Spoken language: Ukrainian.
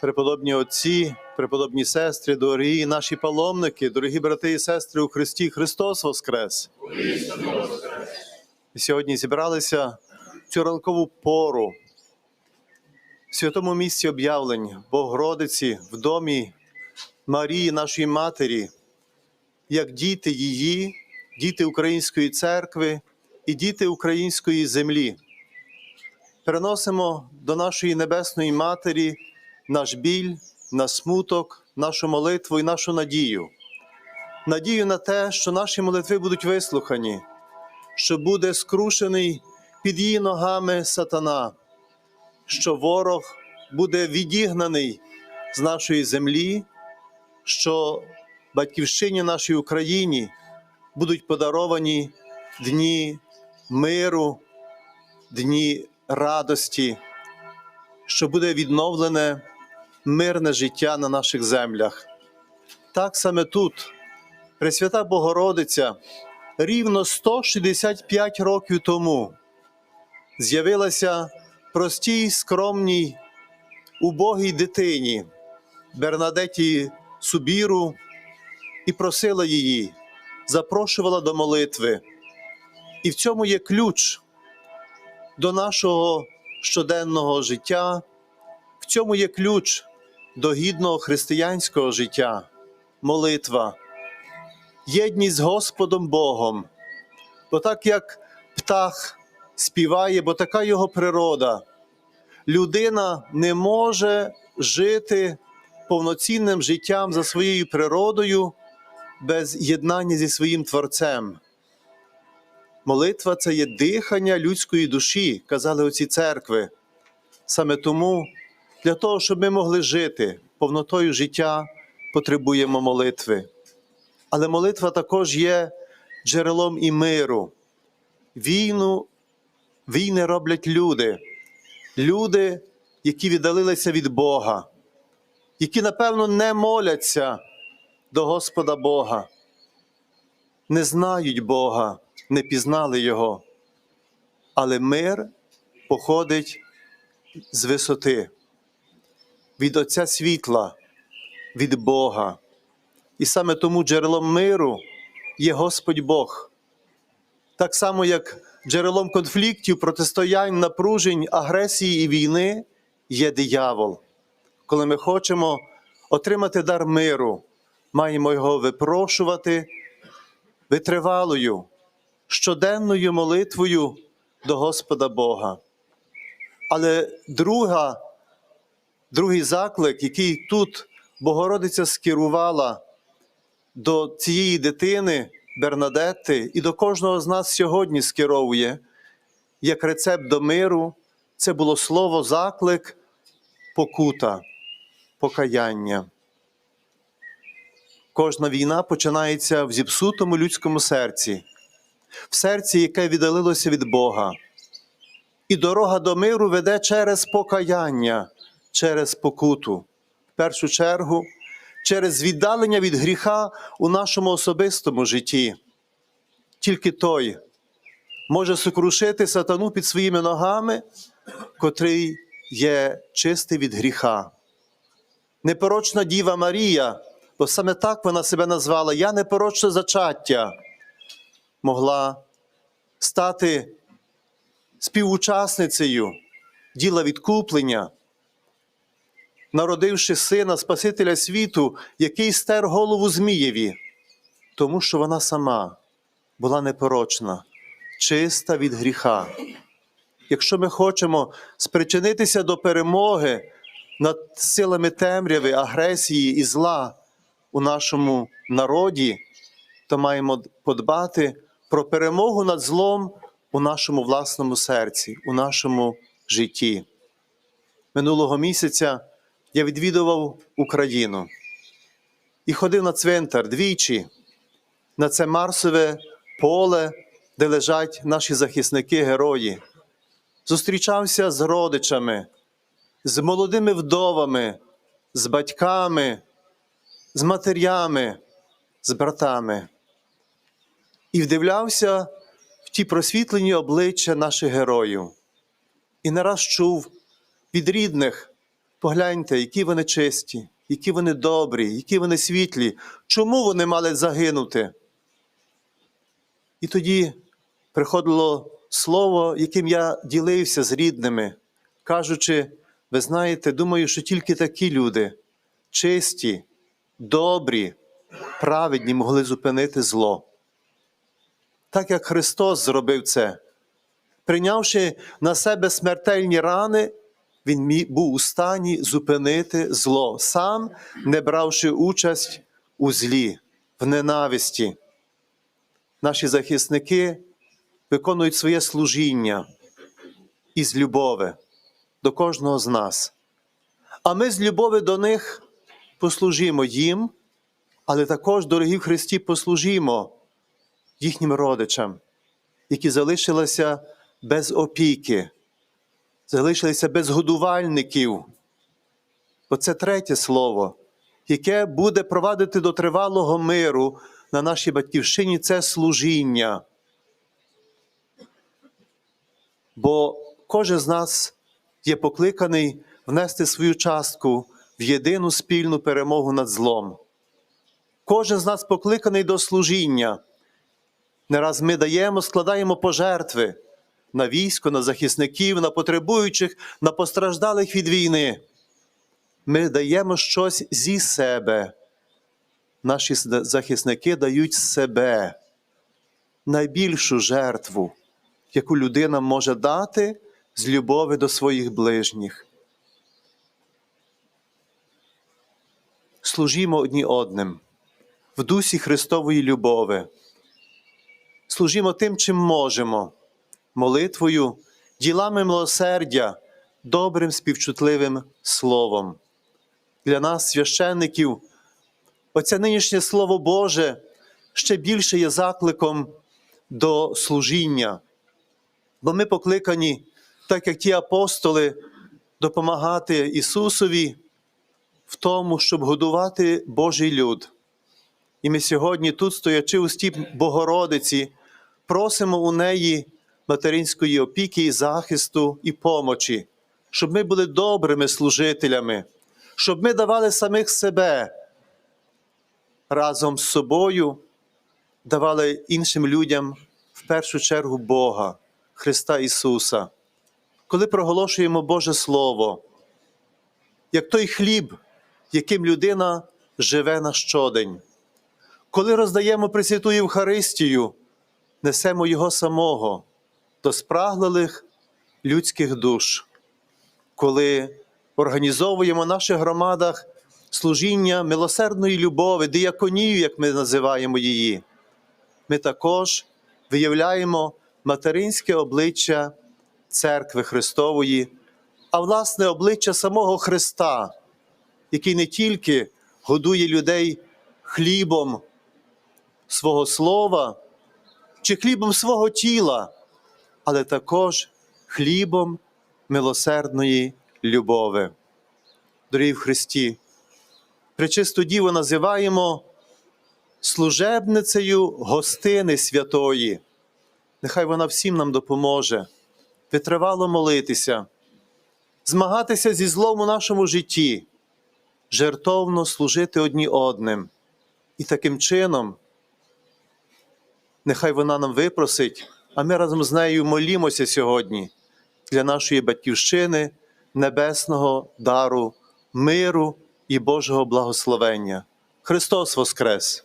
преподобні отці, преподобні сестри, дорогі наші паломники, дорогі брати і сестри у Христі, Христос Воскрес! І сьогодні зібралися в цю ранкову пору в святому місці об'явлень Богородиці, в домі Марії, нашої Матері, як діти її, діти Української церкви і діти української землі. Переносимо до нашої Небесної Матері наш біль, наш смуток, нашу молитву і нашу надію. Надію на те, що наші молитви будуть вислухані, що буде скрушений під її ногами сатана, що ворог буде відігнаний з нашої землі, що батьківщині нашій Україні будуть подаровані дні миру, дні радості, що буде відновлене мирне життя на наших землях. Так саме тут Пресвята Богородиця рівно 165 років тому з'явилася простій, скромній, убогій дитині Бернадеті Субіру і просила її, запрошувала до молитви. І в цьому є ключ до нашого щоденного життя, в цьому є ключ до гідного християнського життя, молитва, єдність з Господом Богом. Бо так як птах співає, бо така його природа, людина не може жити повноцінним життям за своєю природою без єднання зі своїм Творцем. Молитва це є дихання людської душі, казали оці церкви. Саме тому, для того, щоб ми могли жити повнотою життя, потребуємо молитви. Але молитва також є джерелом і миру. Війну, війни роблять люди, люди, які віддалилися від Бога, які, напевно, не моляться до Господа Бога, не знають Бога, не пізнали Його. Але мир походить з висоти, від Отця світла, від Бога. І саме тому джерелом миру є Господь Бог. Так само, як джерелом конфліктів, протистоянь, напружень, агресії і війни є диявол. Коли ми хочемо отримати дар миру, маємо його випрошувати витривалою, щоденною молитвою до Господа Бога. Але друга, другий заклик, який тут Богородиця скерувала до цієї дитини Бернадетти і до кожного з нас сьогодні скеровує, як рецепт до миру, це було слово заклик, покута, покаяння. Кожна війна починається в зіпсутому людському серці, в серці, яке віддалилося від Бога. І дорога до миру веде через покаяння, через покуту. В першу чергу, через віддалення від гріха у нашому особистому житті. Тільки той може сокрушити сатану під своїми ногами, котрий є чистий від гріха. Непорочна Діва Марія, бо саме так вона себе назвала, я непорочне зачаття, могла стати співучасницею діла відкуплення, народивши сина Спасителя світу, який стер голову Змієві, тому що вона сама була непорочна, чиста від гріха. Якщо ми хочемо спричинитися до перемоги над силами темряви, агресії і зла у нашому народі, то маємо подбати про перемогу над злом у нашому власному серці, у нашому житті. Минулого місяця я відвідував Україну і ходив на цвинтар двічі, на це Марсове поле, де лежать наші захисники, герої. Зустрічався з родичами, з молодими вдовами, з батьками, з матерями, з братами. І вдивлявся в ті просвітлені обличчя наших героїв. І не раз чув від рідних Погляньте, які вони чисті, які вони добрі, які вони світлі, чому вони мали загинути? І тоді приходило слово, яким я ділився з рідними, кажучи, ви знаєте, думаю, що тільки такі люди, чисті, добрі, праведні могли зупинити зло. Так як Христос зробив це, прийнявши на себе смертельні рани, Він був у стані зупинити зло, сам не бравши участь у злі, в ненависті. Наші захисники виконують своє служіння із любови до кожного з нас. А ми з любові до них послужимо їм, але також, дорогі в Христі, послужимо їхнім родичам, які залишилися без опіки, залишилися без годувальників. Бо це третє слово, яке буде провадити до тривалого миру на нашій батьківщині це служіння. Бо кожен з нас є покликаний внести свою частку в єдину спільну перемогу над злом. Кожен з нас покликаний до служіння. Не раз ми даємо, складаємо пожертви на військо, на захисників, на потребуючих, на постраждалих від війни. Ми даємо щось зі себе. Наші захисники дають себе найбільшу жертву, яку людина може дати з любові до своїх ближніх. Служімо одні одним в дусі Христової любови. Служімо тим, чим можемо, молитвою, ділами милосердя, добрим співчутливим словом. Для нас, священників, оце нинішнє Слово Боже ще більше є закликом до служіння, бо ми покликані, так як ті апостоли, допомагати Ісусові в тому, щоб годувати Божий люд. І ми сьогодні, тут, стоячи у стіп Богородиці, просимо у неї материнської опіки і захисту і помочі, щоб ми були добрими служителями, щоб ми давали самих себе разом з собою, давали іншим людям в першу чергу Бога, Христа Ісуса. Коли проголошуємо Боже Слово, як той хліб, яким людина живе на щодень. Коли роздаємо Пресвяту Євхаристію, несемо Його самого до спраглих людських душ. Коли організовуємо в наших громадах служіння милосердної любові, діяконію, як ми називаємо її, ми також виявляємо материнське обличчя Церкви Христової, а власне обличчя самого Христа, який не тільки годує людей хлібом свого слова чи хлібом свого тіла, але також хлібом милосердної любови. Дорогі в Христі, пречисту Діву називаємо служебницею гостини святої. Нехай вона всім нам допоможе витривало молитися, змагатися зі злом у нашому житті, жертовно служити одні одним. І таким чином, нехай вона нам випросить, а ми разом з нею молімося сьогодні для нашої батьківщини, небесного дару, миру і Божого благословення. Христос Воскрес!